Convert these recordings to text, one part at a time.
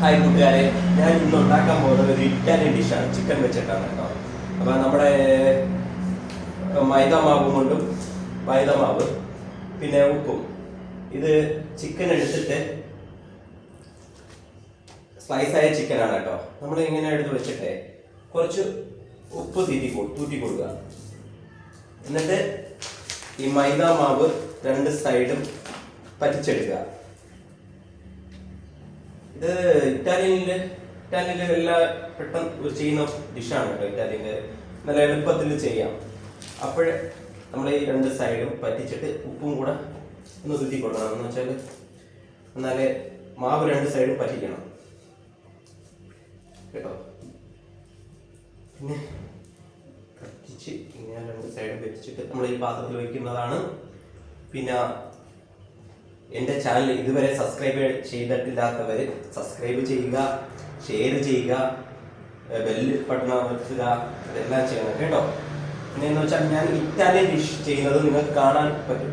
Hi കൂട്ടുകാരെ ഞാൻ ഇന്ന് ഉണ്ടാക്കാൻ പോകുന്നത് ഒരു ഇറ്റാലിയൻ ഡിഷാണ് ചിക്കൻ വെച്ചിട്ടാണ് കേട്ടോ. അപ്പൊ നമ്മുടെ മൈദ മാവ് കൊണ്ടും മൈദ മാവ് പിന്നെ ഉപ്പും. ഇത് ചിക്കൻ എടുത്തിട്ട് സ്ലൈസ് ആയ ചിക്കൻ ആണ് കേട്ടോ. നമ്മൾ ഇങ്ങനെ എടുത്ത് വെച്ചിട്ട് കുറച്ച് ഉപ്പ് തീറ്റി തൂറ്റി കൊടുക്കുക. എന്നിട്ട് ഈ മൈദ മാവ് രണ്ട് സൈഡും പറ്റിച്ചെടുക്കുക. ഇത് ഇറ്റാലിയനിൽ ഇറ്റാലിയനിൽ എല്ലാ പെട്ടെന്ന് ചെയ്യുന്ന ഡിഷാണ് കേട്ടോ ഇറ്റാലിയനിൽ നല്ല എളുപ്പത്തിൽ ചെയ്യാം. അപ്പോൾ നമ്മൾ ഈ രണ്ട് സൈഡും പറ്റിച്ചിട്ട് ഉപ്പും കൂടെ ഒന്ന് കുത്തി കൊടുക്കണം. എന്ന് വെച്ചാൽ എന്നാലേ മാവ് രണ്ട് സൈഡും പറ്റിക്കണം. കേട്ടോ? പിന്നെ പറ്റിച്ച് ഇങ്ങനെ രണ്ട് സൈഡും പറ്റിച്ചിട്ട് നമ്മൾ ഈ പാത്രത്തിൽ വയ്ക്കുന്നതാണ് പിന്നെ എന്റെ ചാനൽ ഇതുവരെ സബ്സ്ക്രൈബ് ചെയ്തിട്ടില്ലാത്തവർ സബ്സ്ക്രൈബ് ചെയ്യുക ഷെയർ ചെയ്യുക ബെല്ല് ബട്ടൺ അമർത്തുക ഇതെല്ലാം ചെയ്യണം കേട്ടോ? പിന്നെ എന്ന് വെച്ചാൽ ഞാൻ ഇറ്റാലിയൻ ഡിഷ് ചെയ്യുന്നത് നിങ്ങൾക്ക് കാണാൻ പറ്റും.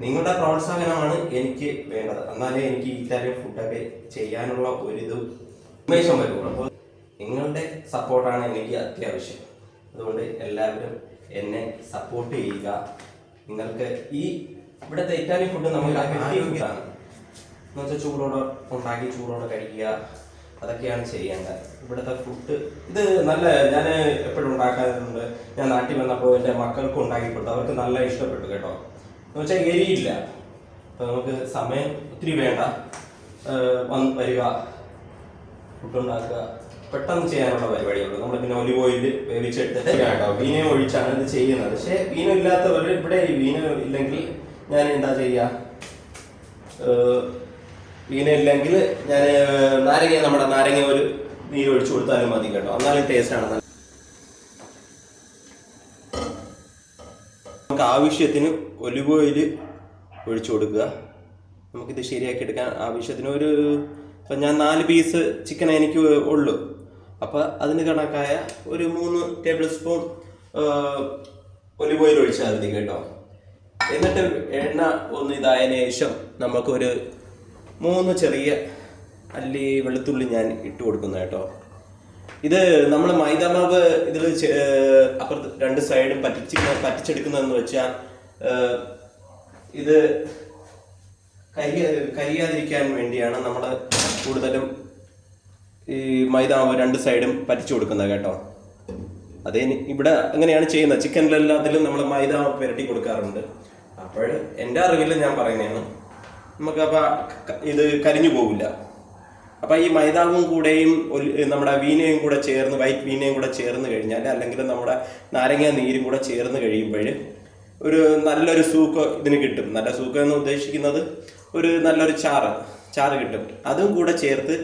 നിങ്ങളുടെ പ്രോത്സാഹനമാണ് എനിക്ക് വേണ്ടത്. എന്നാലേ എനിക്ക് ഇറ്റാലിയൻ ഫുഡൊക്കെ ചെയ്യാനുള്ള ഒരിതും ഉന്മേഷം വരുള്ളൂ അപ്പോൾ നിങ്ങളുടെ സപ്പോർട്ടാണ് എനിക്ക് അത്യാവശ്യം. അതുകൊണ്ട് എല്ലാവരും എന്നെ സപ്പോർട്ട് ചെയ്യുക. നിങ്ങൾക്ക് ഈ ഇവിടുത്തെ ഇറ്റാലിയൻ ഫുഡ് നമ്മൾ ആരോഗ്യമാണ് എന്ന് വെച്ചാൽ ചൂടോടെ ഉണ്ടാക്കി ചൂടോടെ കഴിക്കുക. അതൊക്കെയാണ് ചെയ്യേണ്ടത്. ഇവിടുത്തെ ഫുഡ് ഇത് നല്ല ഞാൻ എപ്പോഴും ഉണ്ടാക്കാറുണ്ട്. ഞാൻ നാട്ടിൽ വന്നപ്പോൾ എന്റെ മക്കൾക്ക് ഉണ്ടാക്കി കൊടുത്തു. അവർക്ക് നല്ല ഇഷ്ടപ്പെട്ടു കേട്ടോ. എന്ന് വെച്ചാൽ എരിയില്ല. അപ്പോൾ നമുക്ക് സമയം ഒത്തിരി വേണ്ട. വന്ന് വരിക. ഫുഡ് ഉണ്ടാക്കുക. പെട്ടെന്ന് ചെയ്യാനുള്ള പരിപാടിയുള്ളൂ. നമ്മൾ പിന്നെ ഒലിവ് ഓയിൽ വേവിച്ചെടുത്തിട്ട് കേട്ടോ വീനയും ഒഴിച്ചാണ് ഇത് ചെയ്യുന്നത്. പക്ഷേ വീനം ഇല്ലാത്തവർ ഇവിടെ വീനോ ഇല്ലെങ്കിൽ ഞാൻ എന്താ ചെയ്യുക ഇല്ലെങ്കിൽ ഞാൻ നാരങ്ങ നമ്മുടെ നാരങ്ങ ഒരു നീര് ഒഴിച്ചു കൊടുത്താലും മതി കേട്ടോ. എന്നാലും ആണ്. നമുക്ക് ആവശ്യത്തിന് ഒലിവ് ഓയിൽ ഒഴിച്ചു കൊടുക്കുക. നമുക്കിത് ശരിയാക്കി എടുക്കാൻ ആവശ്യത്തിന് ഒരു ഇപ്പം ഞാൻ നാല് പീസ് ചിക്കൻ എനിക്ക് ഉള്ളൂ. അപ്പോൾ അതിന് കണക്കായ ഒരു മൂന്ന് ടേബിൾ സ്പൂൺ ഒലിവ് ഓയിൽ ഒഴിച്ചാൽ മതി കേട്ടോ. എന്നിട്ട് എണ്ണ ഒന്ന് ഇതായതിനു ശേഷം നമുക്കൊരു മൂന്ന് ചെറിയ അല്ലി വെളുത്തുള്ളി ഞാൻ ഇട്ട് കൊടുക്കുന്നു കേട്ടോ. ഇത് നമ്മൾ മൈദാമാവ് ഇതിൽ അപ്പുറത്ത് രണ്ട് സൈഡും പറ്റിച്ച് പറ്റിച്ചെടുക്കുന്നതെന്ന് വെച്ചാൽ ഇത് കരിയ കരിയാതിരിക്കാൻ വേണ്ടിയാണ് നമ്മൾ കൂടുതലും ഈ മൈദാമാവ് രണ്ട് സൈഡും പറ്റിച്ചു കൊടുക്കുന്നത് കേട്ടോ. അതേ ഇവിടെ അങ്ങനെയാണ് ചെയ്യുന്നത്. ചിക്കനിലെല്ലാത്തിലും നമ്മൾ മൈദ പുരട്ടി കൊടുക്കാറുണ്ട്. അപ്പോൾ എന്റെ അറിവിൽ ഞാൻ പറയുന്നതാണ്. നമുക്ക് അപ്പം ഇത് കരിഞ്ഞു പോകില്ല അപ്പോൾ ഈ മൈദാവും കൂടെയും നമ്മുടെ വീനയും കൂടെ ചേർന്ന് വൈറ്റ് വീനയും കൂടെ ചേർന്ന് കഴിഞ്ഞാൽ അല്ലെങ്കിൽ നമ്മുടെ നാരങ്ങ നീരും കൂടെ ചേർന്ന് കഴിയുമ്പോൾ ഒരു നല്ലൊരു സൂക്ക് ഇതിന് കിട്ടും. നല്ല സൂക്ക് എന്ന് ഉദ്ദേശിക്കുന്നത് ഒരു നല്ലൊരു ചാറ് ചാറ് കിട്ടും. അതും കൂടെ ചേർത്ത്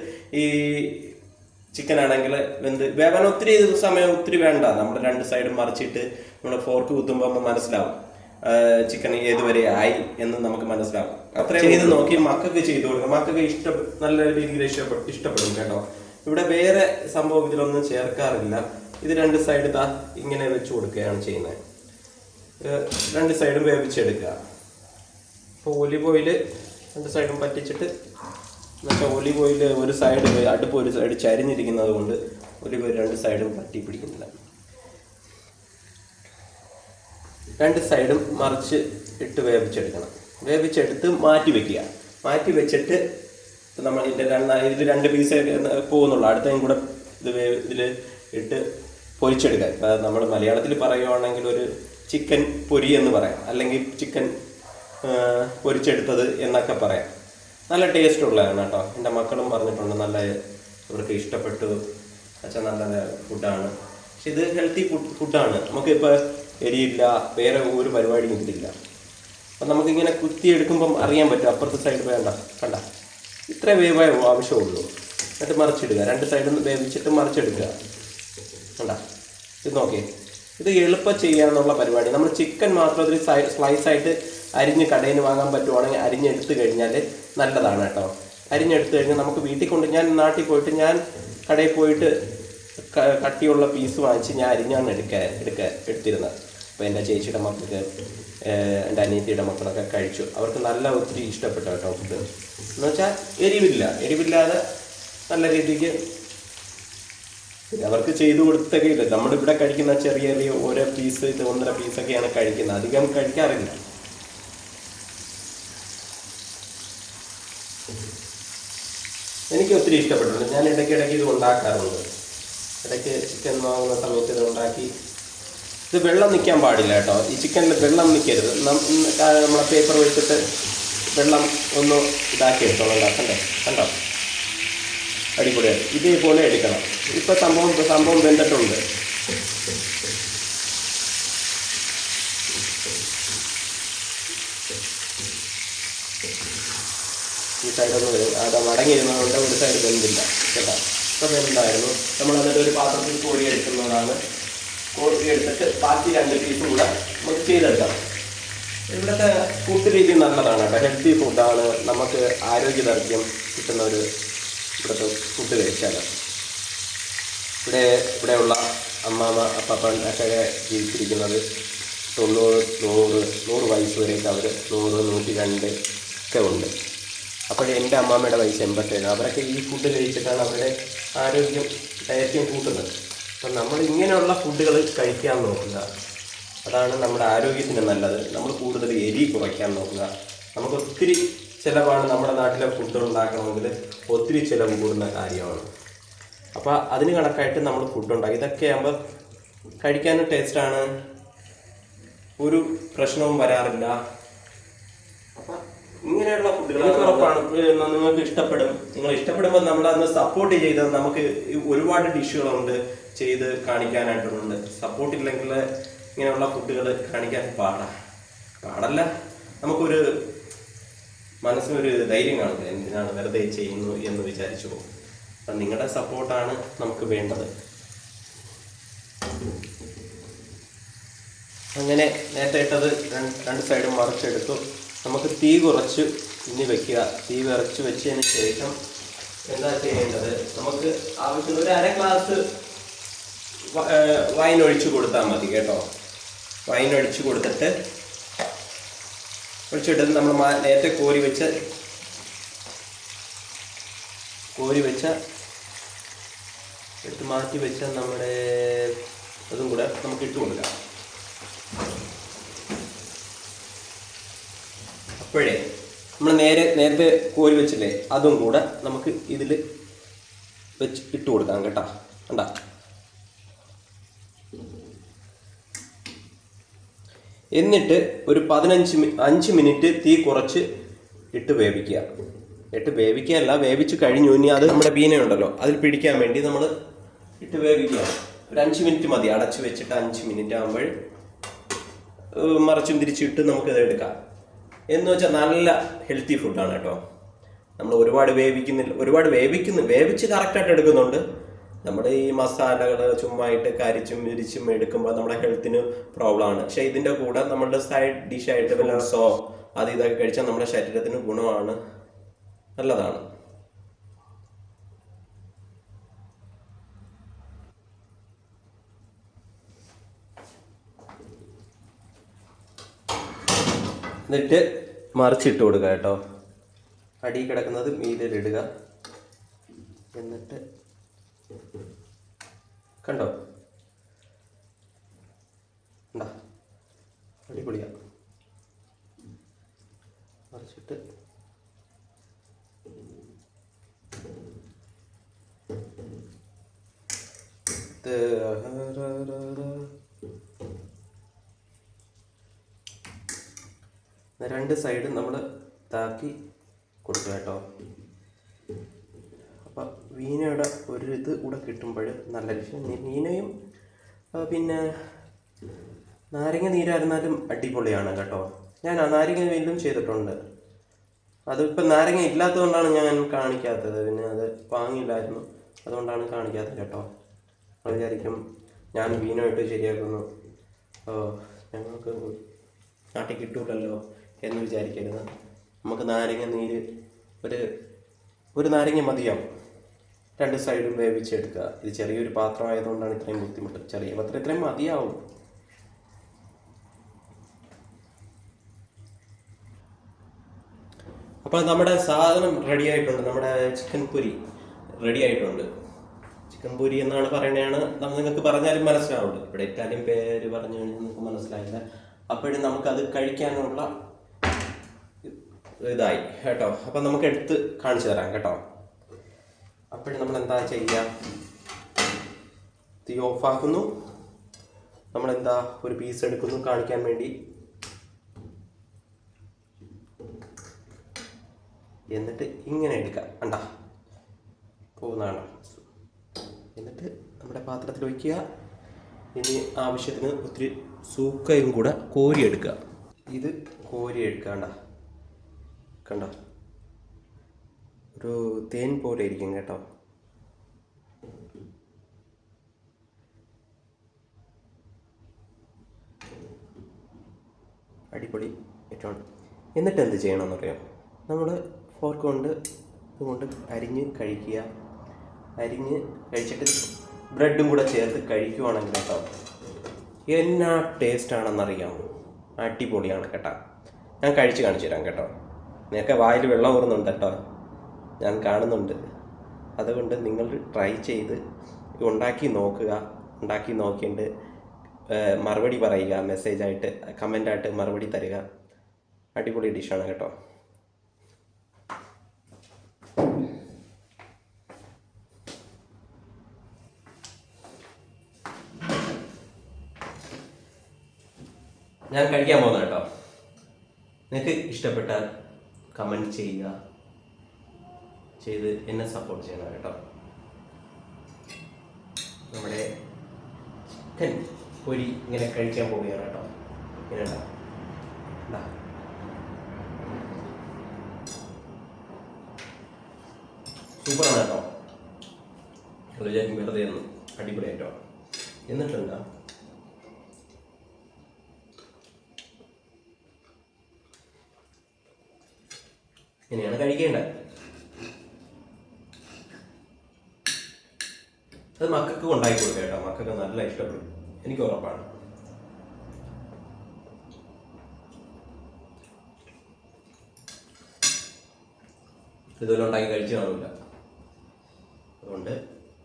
ഈ ചിക്കൻ ആണെങ്കിൽ വെന്ത് വേവാൻ ഒത്തിരി സമയം ഒത്തിരി വേണ്ട. നമ്മൾ രണ്ട് സൈഡും മറിച്ചിട്ട് നമ്മൾ ഫോർക്ക് കുത്തുമ്പോൾ മനസ്സിലാവും. ചിക്കൻ ഏതുവരെ ആയി എന്ന് നമുക്ക് മനസ്സിലാവും. അത്രയും ചെയ്ത് നോക്കി മക്കൾക്ക് ചെയ്തു കൊടുക്കുക മക്കൾക്ക് ഇഷ്ട നല്ല രീതിയിൽ ഇഷ്ടപ്പെടും ഇഷ്ടപ്പെടും കേട്ടോ. ഇവിടെ വേറെ സംഭവം ഇതിലൊന്നും ചേർക്കാറില്ല. ഇത് രണ്ട് സൈഡ് താ ഇങ്ങനെ വെച്ച് കൊടുക്കുകയാണ് ചെയ്യുന്നത്. രണ്ട് സൈഡും വേവിച്ചെടുക്കുക. ഇപ്പോൾ ഒലിവ് ഓയിൽ രണ്ട് സൈഡും പറ്റിച്ചിട്ട് എന്നുവെച്ചാൽ ഒലിവ് ഓയിൽ ഒരു സൈഡ് അടുപ്പ് ഒരു സൈഡ് ചരിഞ്ഞിരിക്കുന്നത് കൊണ്ട് ഒലിവ് ഓയിൽ രണ്ട് സൈഡും പറ്റി പിടിക്കുന്നില്ല. രണ്ട് സൈഡും മറിച്ച് ഇട്ട് വേവിച്ചെടുക്കണം. വേവിച്ചെടുത്ത് മാറ്റി വെക്കുക. മാറ്റി വെച്ചിട്ട് ഇപ്പം നമ്മൾ ഇതിന്റെ രണ്ട് ഇതിൽ രണ്ട് പീസ് പോകുന്നുള്ളൂ. അടുത്തതും കൂടെ ഇത് ഇതിൽ ഇട്ട് പൊരിച്ചെടുക്കുക. ഇപ്പം നമ്മൾ മലയാളത്തിൽ പറയുവാണെങ്കിൽ ഒരു ചിക്കൻ പൊരി എന്ന് പറയാം. അല്ലെങ്കിൽ ചിക്കൻ പൊരിച്ചെടുത്തത് എന്നൊക്കെ പറയാം. നല്ല ടേസ്റ്റ് ഉള്ളതാണ് കേട്ടോ. എന്റെ മക്കളും പറഞ്ഞിട്ടുണ്ട് നല്ല ഇവർക്ക് ഇഷ്ടപ്പെട്ടു. അച്ഛൻ നല്ല ഫുഡാണ് പക്ഷെ ഇത് ഹെൽത്തി ഫുഡ് ഫുഡാണ് നമുക്കിപ്പോൾ എരിയില്ല വേറെ ഒരു പരിപാടിയും ഇതിലില്ല അപ്പം നമുക്കിങ്ങനെ കുത്തിയെടുക്കുമ്പം അറിയാൻ പറ്റും അപ്പുറത്തെ സൈഡ് വേണ്ട കണ്ട. ഇത്ര വേവേ ആവശ്യമുള്ളൂ. എന്നിട്ട് മറിച്ചിടുക. രണ്ട് സൈഡിൽ വേവിച്ചിട്ട് മറിച്ചെടുക്കുക. കണ്ട. ഇത് നോക്കിയേ. ഇത് എളുപ്പം ചെയ്യാന്നുള്ള പരിപാടി. നമ്മൾ ചിക്കൻ മാത്രം ഒരു സ്ലൈസ് ആയിട്ട് അരിഞ്ഞ് കടയിൽ വാങ്ങാൻ പറ്റുവാണെങ്കിൽ അരിഞ്ഞെടുത്ത് കഴിഞ്ഞാൽ നല്ലതാണ് കേട്ടോ. അരിഞ്ഞെടുത്ത് കഴിഞ്ഞാൽ നമുക്ക് വീട്ടിൽ കൊണ്ട് ഞാൻ നാട്ടിൽ പോയിട്ട് ഞാൻ കടയിൽ പോയിട്ട് കട്ടിയുള്ള പീസ് വാങ്ങിച്ച് ഞാൻ അരിഞ്ഞാണ് എടുക്കാൻ എടുക്കാൻ എടുത്തിരുന്നത്. അപ്പോൾ എന്റെ ചേച്ചിയുടെ മക്കൾക്ക് എന്റെ അനിയത്തിയുടെ മക്കളൊക്കെ കഴിച്ചു. അവർക്ക് നല്ല ഒത്തിരി ഇഷ്ടപ്പെട്ടു കേട്ടോ ഫുഡ് എന്ന് വെച്ചാൽ എരിവില്ല. എരിവില്ലാതെ നല്ല രീതിക്ക് അവർക്ക് ചെയ്തു കൊടുത്തൊക്കെ ഇല്ല നമ്മളിവിടെ കഴിക്കുന്ന ചെറിയ ചെറിയ ഓരോ പീസ് ഒന്നര പീസൊക്കെയാണ് കഴിക്കുന്നത്. അധികം കഴിക്കാറില്ല. എനിക്ക് ഒത്തിരി ഇഷ്ടപ്പെട്ടിട്ടുണ്ട്. ഞാൻ ഇടയ്ക്ക് ഇടയ്ക്ക് ഇത് ഉണ്ടാക്കാറുണ്ട്. ഇടയ്ക്ക് ചിക്കൻ വാങ്ങുന്ന സമയത്ത് ഇത് ഉണ്ടാക്കി. ഇത് വെള്ളം നിൽക്കാൻ പാടില്ല കേട്ടോ. ഈ ചിക്കനിൽ വെള്ളം നിൽക്കരുത് നമ്മളെ പേപ്പർ വെച്ചിട്ട് വെള്ളം ഒന്ന് ഇതാക്കി എടുത്തോളാം കണ്ടോ? കണ്ടോ? അടിപൊളി ഇതേപോലെ എടുക്കണം. ഇപ്പം സംഭവം സംഭവം വെന്തിട്ടുണ്ട്. ഈ സൈഡൊന്നും വരും. അത് മടങ്ങിയിരുന്നതുകൊണ്ട് ഒരു സൈഡ് വെന്തില്ല. കേട്ടോ? ഇപ്പം നമ്മൾ എന്നിട്ട് ഒരു പാത്രത്തിൽ കോരി എടുക്കുന്നതാണ്. കോരി എടുത്തിട്ട് ബാക്കി രണ്ട് പീസും കൂടെ നമുക്ക് ചെയ്തെടുക്കാം. ഇവിടുത്തെ ഫുഡ് രീതി നല്ലതാണ് കേട്ടോ. ഹെൽത്തി ഫുഡാണ് നമുക്ക് ആരോഗ്യദാർഢ്യം കിട്ടുന്ന ഒരു ഇവിടുത്തെ ഫുഡ് കഴിച്ചാൽ ഇവിടെ ഇവിടെയുള്ള അമ്മാമ അപ്പപ്പൻ ഒക്കെ ജീവിച്ചിരിക്കുന്നത് തൊണ്ണൂറ് നൂറ് നൂറ് വയസ്സ് വരെയൊക്കെ അവർ നൂറ് നൂറ്റി രണ്ട് ഒക്കെ ഉണ്ട്. അപ്പോൾ എന്റെ അമ്മാമ്മയുടെ വയസ്സ് എൺപത്തേഴ്. അവരൊക്കെ ഈ ഫുഡ് കഴിച്ചിട്ടാണ് അവരുടെ ആരോഗ്യം ദൈർഘ്യം കൂട്ടുന്നത്. അപ്പം നമ്മൾ ഇങ്ങനെയുള്ള ഫുഡുകൾ കഴിക്കാൻ നോക്കുക. അതാണ് നമ്മുടെ ആരോഗ്യത്തിന് നല്ലത്. നമ്മൾ കൂടുതൽ എരി കുറയ്ക്കാൻ നോക്കുക. നമുക്ക് ഒത്തിരി ചിലവാണ് നമ്മുടെ നാട്ടിലെ ഫുഡ് ഉണ്ടാക്കണമെങ്കിൽ ഒത്തിരി ചിലവ് കൂടുന്ന കാര്യമാണ്. അപ്പോൾ അതിന് കണക്കായിട്ട് നമ്മൾ ഫുഡ് ഉണ്ടാക്കി. ഇതൊക്കെ ആകുമ്പോൾ കഴിക്കാനും ടേസ്റ്റാണ് ഒരു പ്രശ്നവും വരാറില്ല. ഇങ്ങനെയുള്ള ഫുഡുകൾ ഉറപ്പാണ്. നിങ്ങൾക്ക് ഇഷ്ടപ്പെടും. നിങ്ങൾ ഇഷ്ടപ്പെടുമ്പോൾ നമ്മൾ അന്ന് സപ്പോർട്ട് ചെയ്ത് നമുക്ക് ഒരുപാട് ഡിഷുകളുണ്ട് ചെയ്ത് കാണിക്കാനായിട്ടുണ്ട്. സപ്പോർട്ട് ഇല്ലെങ്കിൽ ഇങ്ങനെയുള്ള ഫുഡുകൾ കാണിക്കാൻ പാടാ പാടല്ല. നമുക്കൊരു മനസ്സിനൊരു ധൈര്യം കാണില്ല എന്തിനാണ് വെറുതെ ചെയ്യുന്നു എന്ന് വിചാരിച്ചു പോകും. അപ്പം നിങ്ങളുടെ സപ്പോർട്ടാണ് നമുക്ക് വേണ്ടത്. അങ്ങനെ നേരത്തെ ഇട്ടത് രണ്ട് രണ്ട് സൈഡും മറിച്ചെടുത്തു. നമുക്ക് തീ കുറച്ച് ഇനി വെക്കുക. തീ വിറച്ച് വെച്ചതിന് ശേഷം എന്താ ചെയ്യേണ്ടത്? നമുക്ക് ആവശ്യം ഒരു അര ഗ്ലാസ് വൈൻ ഒഴിച്ചു കൊടുത്താൽ മതി കേട്ടോ. വൈൻ ഒഴിച്ചു കൊടുത്തിട്ട് ഒഴിച്ചിട്ട് നമ്മൾ നേരത്തെ കോരി വെച്ച കോരി വെച്ച എടുത്ത് മാറ്റി വെച്ച നമ്മുടെ അതും കൂടെ നമുക്ക് ഇട്ട് കൊടുക്കാം. അപ്പോഴേ നമ്മൾ നേരെ നേരത്തെ കോരി വെച്ചില്ലേ? അതും കൂടെ നമുക്ക് ഇതിൽ വെച്ച് ഇട്ട് കൊടുക്കാം കേട്ടോ. കണ്ടാ? എന്നിട്ട് ഒരു പതിനഞ്ച് അഞ്ച് മിനിറ്റ് തീ കുറച്ച് ഇട്ട് വേവിക്കുക. ഇട്ട് വേവിക്കുകയല്ല വേവിച്ച് കഴിഞ്ഞു. ഇനി അത് നമ്മുടെ ബീനയുണ്ടല്ലോ. അതിൽ പിടിക്കാൻ വേണ്ടി നമ്മൾ ഇട്ട് വേവിക്കുക. ഒരു അഞ്ച് മിനിറ്റ് മതി. അടച്ച് വെച്ചിട്ട് അഞ്ച് മിനിറ്റ് ആകുമ്പോൾ മറച്ചും തിരിച്ചിട്ട് നമുക്കത് എടുക്കാം. എന്ന് വെച്ചാൽ നല്ല ഹെൽത്തി ഫുഡാണ് കേട്ടോ. നമ്മൾ ഒരുപാട് വേവിക്കുന്നില്ല ഒരുപാട് വേവിക്കുന്നു വേവിച്ച് കറക്റ്റായിട്ട് എടുക്കുന്നുണ്ട്. നമ്മുടെ ഈ മസാലകൾ ചുമ്മായിട്ട് കരിച്ചും ഇരിച്ചും എടുക്കുമ്പോൾ നമ്മുടെ ഹെൽത്തിന് പ്രോബ്ലം ആണ്. പക്ഷെ ഇതിന്റെ കൂടെ നമ്മളുടെ സൈഡ് ഡിഷായിട്ട് വല്ല സോ അത് ഇതൊക്കെ കഴിച്ചാൽ നമ്മുടെ ശരീരത്തിന് ഗുണമാണ്. നല്ലതാണ്. എന്നിട്ട് മറിച്ചിട്ട് കൊടുക്കുക കേട്ടോ. അടി കിടക്കുന്നത് മീതിലിടുക എന്നിട്ട് കണ്ടോ? കണ്ടോ? അടിപൊളിയാ. മറിച്ചിട്ട് രണ്ട് സൈഡും നമ്മൾ താക്കി കൊടുക്കുക കേട്ടോ. അപ്പം വീനയുടെ ഒരു ഇത് കൂടെ കിട്ടുമ്പോൾ നല്ല രക്ഷം വീനയും പിന്നെ നാരങ്ങ നീരായിരുന്നാലും അടിപൊളിയാണ് കേട്ടോ. ഞാൻ ആ നാരങ്ങ വീണ്ടും ചെയ്തിട്ടുണ്ട്. അതിപ്പോൾ നാരങ്ങ ഇല്ലാത്തതുകൊണ്ടാണ് ഞാൻ കാണിക്കാത്തത്. പിന്നെ അത് വാങ്ങിയില്ലായിരുന്നു അതുകൊണ്ടാണ് കാണിക്കാത്തത് കേട്ടോ. നമ്മൾ വിചാരിക്കും ഞാൻ വീനുമായിട്ട് ശരിയാക്കുന്നു. ഞങ്ങൾക്ക് നാട്ടിൽ കിട്ടൂലല്ലോ. എന്ന് വിചാരിക്കരുത്. നമുക്ക് നാരങ്ങ നീര് ഒരു ഒരു നാരങ്ങ മതിയാവും. രണ്ട് സൈഡും വേവിച്ചെടുക്കുക. ഇത് ചെറിയൊരു പാത്രമായതുകൊണ്ടാണ് ഇത്രയും ബുദ്ധിമുട്ട്. ചെറിയ പത്രം ഇത്രയും മതിയാവും. അപ്പോൾ നമ്മുടെ സാധനം റെഡി ആയിട്ടുണ്ട്. നമ്മുടെ ചിക്കൻ പൊരി റെഡി ആയിട്ടുണ്ട്. ചിക്കൻ പൊരി എന്നാണ് പറയണതാണ് നിങ്ങൾക്ക് പറഞ്ഞാലും മനസ്സിലാവുള്ളൂ. ഇവിടെ ഇറ്റാലിയൻ പേര് പറഞ്ഞു കഴിഞ്ഞാൽ നിങ്ങൾക്ക് മനസ്സിലായില്ല. അപ്പോഴും നമുക്കത് കഴിക്കാനുള്ള ഇതായി. കേട്ടോ? അപ്പം നമുക്ക് എടുത്ത് കാണിച്ചു തരാം കേട്ടോ. അപ്പോഴും നമ്മൾ എന്താ ചെയ്യുക തീ ഓഫാക്കുന്നു നമ്മളെന്താ ഒരു പീസ് എടുക്കുന്നു കാണിക്കാൻ വേണ്ടി. എന്നിട്ട് ഇങ്ങനെ എടുക്കാം. കണ്ട? പോകുന്നതാണ്. എന്നിട്ട് നമ്മുടെ പാത്രത്തിൽ വയ്ക്കുക ഇനി ആവശ്യത്തിന് ഒത്തിരി സൂക്കയും കൂടെ കോരിയെടുക്കുക ഇത് കോരിയെടുക്കുക കണ്ട? കണ്ട? ഒരു തേൻ പോലെ ഇരിക്കും കേട്ടോ. അടിപൊളി ഏറ്റവും. എന്നിട്ട് എന്ത് ചെയ്യണമെന്ന് അറിയാം നമ്മൾ ഫോർക്ക് കൊണ്ട് ഇതുകൊണ്ട് അരിഞ്ഞ് കഴിക്കുക. അരിഞ്ഞ് കഴിച്ചിട്ട് ബ്രെഡും കൂടെ ചേർത്ത് കഴിക്കുവാണെങ്കിൽ കേട്ടോ എന്നാ ടേസ്റ്റ് ആണെന്നറിയാമോ? അടിപൊളിയാണ് കേട്ടോ. ഞാൻ കഴിച്ച് കാണിച്ചു തരാം കേട്ടോ. നിനക്ക് വായിൽ വെള്ളം ഊറുന്നുണ്ട് കേട്ടോ. ഞാൻ കാണുന്നുണ്ട്. അതുകൊണ്ട് നിങ്ങൾ ട്രൈ ചെയ്ത് ഉണ്ടാക്കി നോക്കുക ഉണ്ടാക്കി നോക്കിയിട്ട് മറുപടി പറയുക മെസ്സേജായിട്ട് കമന്റായിട്ട് മറുപടി തരിക. അടിപൊളി ഡിഷാണ് കേട്ടോ. ഞാൻ കഴിക്കാൻ പോകുന്ന കേട്ടോ. നിങ്ങൾക്ക് ഇഷ്ടപ്പെട്ടാൽ കമന്റ് ചെയ്യുക. ചെയ്ത് എന്നെ സപ്പോർട്ട് ചെയ്യണം കേട്ടോ. നമ്മുടെ ചിക്കൻ പൊരി ഇങ്ങനെ കഴിക്കാൻ പോവുകയാണ് കേട്ടോ. ഇങ്ങനെ. സൂപ്പറാണ് കേട്ടോ. വിചാരിക്കും വെറുതെ ഒന്ന് അടിപൊളിയായിട്ടോ. എന്നിട്ടുണ്ടോ കഴിക്കേണ്ടത് അത് മക്കൾക്ക് ഉണ്ടാക്കി കൊടുക്കുക കേട്ടോ. മക്കൾക്ക് നല്ല ഇഷ്ടപ്പെടും. എനിക്ക് ഉറപ്പാണ്. ഇതുപോലെ ഉണ്ടാക്കി കഴിച്ചു കാണില്ല അതുകൊണ്ട്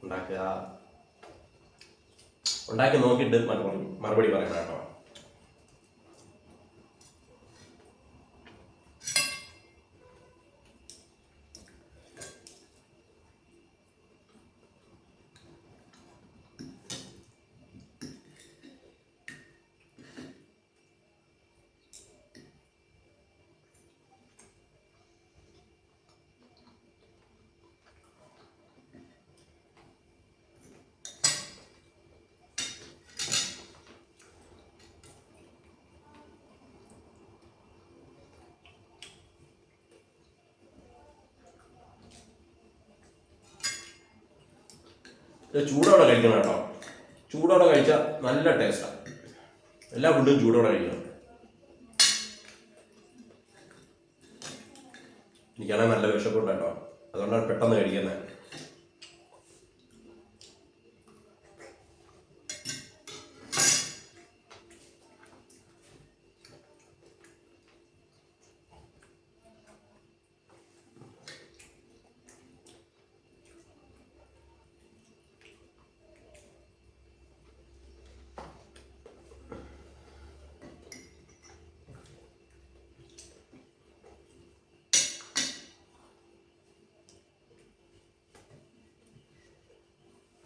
ഉണ്ടാക്കുക. ഉണ്ടാക്കി നോക്കിയിട്ട് മറുപടി മറുപടി പറയണം കേട്ടോ. ഇത് ചൂടോടെ കഴിക്കണം കേട്ടോ. ചൂടോടെ കഴിച്ചാൽ നല്ല ടേസ്റ്റാണ് എല്ലാ ഫുഡും ചൂടോടെ കഴിക്കണം. എനിക്കാണെങ്കിൽ നല്ല വിശപ്പുണ്ട് കേട്ടോ. അതുകൊണ്ടാണ് പെട്ടെന്ന് കഴിക്കുന്നത്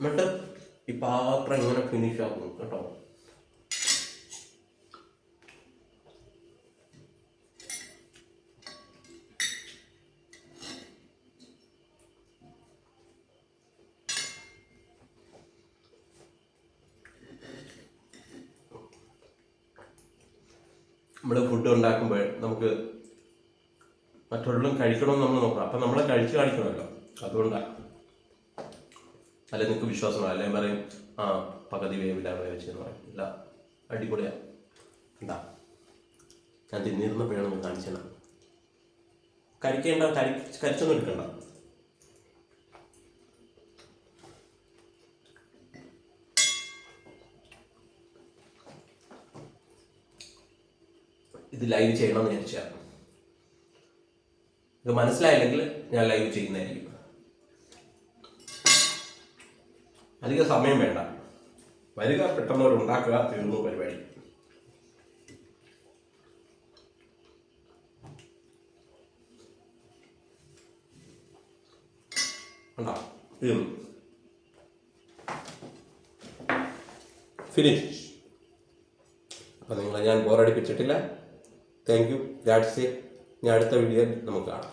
എന്നിട്ട് ഈ പാത്രം ഇങ്ങനെ ഫിനിഷ് ആക്കും കേട്ടോ. നമ്മൾ ഫുഡ് ഉണ്ടാക്കുമ്പോൾ നമുക്ക് മറ്റുള്ളവരും കഴിക്കണമെന്ന് നമ്മൾ നോക്കണം. അപ്പം നമ്മളെ കഴിച്ച് കാണിക്കണമല്ലോ. അതുകൊണ്ടാണ് അല്ല നിങ്ങൾക്ക് വിശ്വാസമാണ്? അല്ലെങ്കിൽ പറയും ആ പകുതി വേവില്ല വേവിച്ചെന്ന് പറയും. ഇല്ല അടിപൊളിയാ. എന്താ ഞാൻ തിന്നിരുന്നപ്പോഴാണ് നിങ്ങൾ കാണിച്ചത്. കരിക്കേണ്ട കരി കരിച്ചൊന്നും എടുക്കണ്ട. ഇത് ലൈവ് ചെയ്യണമെന്ന് വിചാരിച്ചാൽ ഇത് മനസ്സിലായില്ലെങ്കിൽ ഞാൻ ലൈവ് ചെയ്യുന്നതായിരിക്കും. അധിക സമയം വേണ്ട. വരിക പെട്ടെന്ന് ഒരു ഉണ്ടാക്കുക തീർന്നു പരിപാടി. ഫിനിഷ് അപ്പോൾ നിങ്ങളെ ഞാൻ ബോറടിപ്പിച്ചിട്ടില്ല താങ്ക് യു ദാറ്റ്സ് ഇറ്റ് ഞാൻ അടുത്ത വീഡിയോയിൽ നമുക്ക് കാണാം.